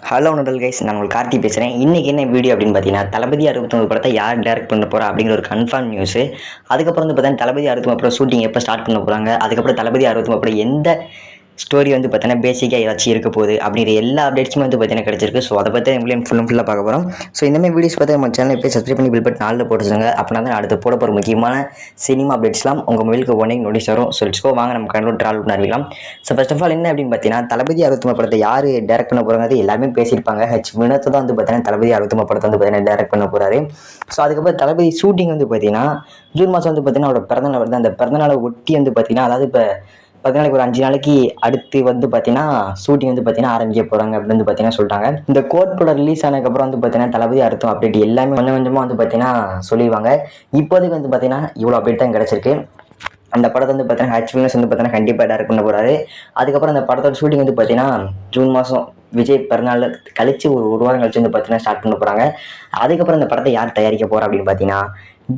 Hello நடல் guys நான் உங்களுக்கு கார்த்தி பேசுகிறேன் இன்றைக்கி என்ன வீடியோ அப்படின்னு பார்த்தீங்கன்னா தளபதி அறுபத்தொம்பது படத்தை யார் டேரக்ட் பண்ண போகிறா அப்படிங்கிற ஒரு கன்ஃபார்ம் நியூஸு அதுக்கப்புறம் வந்து பார்த்தீங்கன்னா தளபதி அறுபத்தொம்பது அப்புறம் ஷூட்டிங் எப்போ ஸ்டார்ட் பண்ண போகிறாங்க அதுக்கப்புறம் தளபதி அறுபத்தொம்பது அப்புறம் எந்த ஸ்டோரி வந்து பார்த்தீங்கன்னா பேசிக்காக ஏதாச்சும் இருக்க போகுது அப்படிங்கிற எல்லா அப்டேட்ஸுமே வந்து பார்த்தீங்கன்னா கிடச்சிருக்கு. ஸோ அதை பற்றி எங்களையும் ஃபுல்லும் ஃபுல்லாக பார்க்க போகிறோம் ஸோ இந்த மாதிரி வீடியோஸ் பார்த்து நம்ம சேனல் போய் சப்ஸ்கிரைப் பண்ணி பில் பட் நாளில் போட்டுருங்க அப்படின்னா தான் அடுத்து போட போகிற முக்கியமான சினிமா அப்டேட்ஸ்லாம் உங்கள் மொபைலுக்கு ஒன்றே நோட்டீஸ் வரும். ஸோ லெட்ஸ் வாங்க நம்ம கண்டிப்பாக ட்ராவல் பண்ண அறிவிக்கலாம் ஸோ ஃபஸ்ட் ஆஃப் ஆல் என்ன அப்படின்னு பார்த்தீங்கன்னா தளபதி அறுபத்தொம்பது படத்தை யார் டேரக்ட் பண்ண போகிறாங்க எல்லாருமே பேசியிருப்பாங்க. ஹெச் வினோத் தான் வந்து பார்த்தீங்கன்னா தளபதி அறுபத்தொம்பது படத்தை வந்து பார்த்தீங்கன்னா டேரக்ட் பண்ண போகிறாரு ஸோ அதுக்கப்புறம் தளபதி ஷூட்டிங் வந்து பார்த்தீங்கன்னா ஜூன் மாதம் வந்து பார்த்தீங்கன்னா அவரோட பிறந்தநாள் வருது. அந்த பிறந்தநாளை ஒட்டி வந்து பார்த்தீங்கன்னா அதாவது இப்போ பத்து நாளைக்கு ஒரு அஞ்சு நாளைக்கு அடுத்து வந்து பார்த்தீங்கன்னா ஷூட்டிங் வந்து பார்த்தீங்கன்னா ஆரம்பிக்க போகிறாங்க அப்படின்னு வந்து பார்த்தீங்கன்னா சொல்லிட்டாங்க இந்த கோட் படம் ரிலீஸ் ஆனதுக்கப்புறம் வந்து பார்த்தீங்கன்னா தளபதி அர்த்தம் அப்டேட் எல்லாமே கொஞ்சம் கொஞ்சமாக வந்து பார்த்தீங்கன்னா சொல்லிடுவாங்க. இப்போதைக்கு வந்து பார்த்தீங்கன்னா இவ்வளோ அப்டேட் தான் கிடச்சிருக்கு. அந்த படத்தை வந்து பார்த்தீங்கன்னா ஹச் வந்து பார்த்தீங்கன்னா கண்டிப்பாக டேரக்ட் பண்ண போகிறாரு அதுக்கப்புறம் அந்த படத்தோட ஷூட்டிங் வந்து பார்த்தீங்கன்னா ஜூன் மாதம் விஜய் பிறநாள் கழிச்சு ஒரு ஒரு வாரம் கழிச்சு வந்து பார்த்தீங்கன்னா ஸ்டார்ட் பண்ண போகிறாங்க அதுக்கப்புறம் இந்த படத்தை யார் தயாரிக்க போகிறா அப்படின்னு பார்த்தீங்கன்னா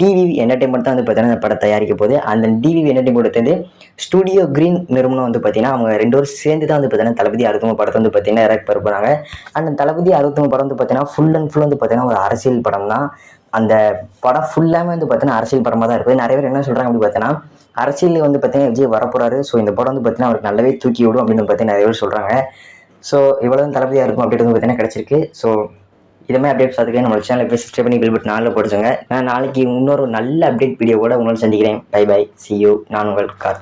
டிவிவி என்டர்டைன்மெண்ட் தான் வந்து பார்த்தீங்கன்னா இந்த படம் தயாரிக்க போகுது. அந்த டிவிவி என்டர்டைன்மெண்ட் வந்து ஸ்டுடியோ கிரீன் நிறுவனம் வந்து பார்த்தீங்கன்னா அவங்க ரெண்டு பேரும் சேர்ந்து தான் வந்து பார்த்தீங்கன்னா தளபதி அறுபத்தொம்பது படத்தை வந்து பார்த்தீங்கன்னா இறக்க போகிறாங்க அந்த தளபதி அறுபத்தொம்பது படம் வந்து பார்த்தீங்கன்னா ஃபுல் அண்ட் ஃபுல் வந்து பார்த்தீங்கன்னா ஒரு அரசியல் படம் தான். அந்த படம் ஃபுல்லாமே வந்து பார்த்தீங்கன்னா அரசியல் படமாக தான் இருக்குது நிறைய பேர் என்ன சொல்கிறாங்க அப்படி பார்த்தீங்கன்னா அரசியல் வந்து பார்த்தீங்கன்னா விஜய் வரப்போறாரு. ஸோ இந்த படம் வந்து பார்த்தீங்கன்னா அவருக்கு நல்லாவே தூக்கி விடும் அப்படின்னு பார்த்தீங்கன்னா நிறைய பேர் சொல்கிறாங்க ஸோ இவ்வளோ தளபதியாக இருக்கும் அப்படின்றது பார்த்தீங்கன்னா கிடச்சிருக்கு. ஸோ இதுமாதிரி அப்டேட்ஸ் அதுக்கு நம்ம சேனலை போய் சப்ஸ்கிரைப் பண்ணி பில் பட் நாளில் போட்டுச்சுங்க நான் நாளைக்கு இன்னொரு நல்ல அப்டேட் வீடியோ கூட உங்களை சந்திக்கிறேன். பை பை சி யூ நான் உங்கள் கார்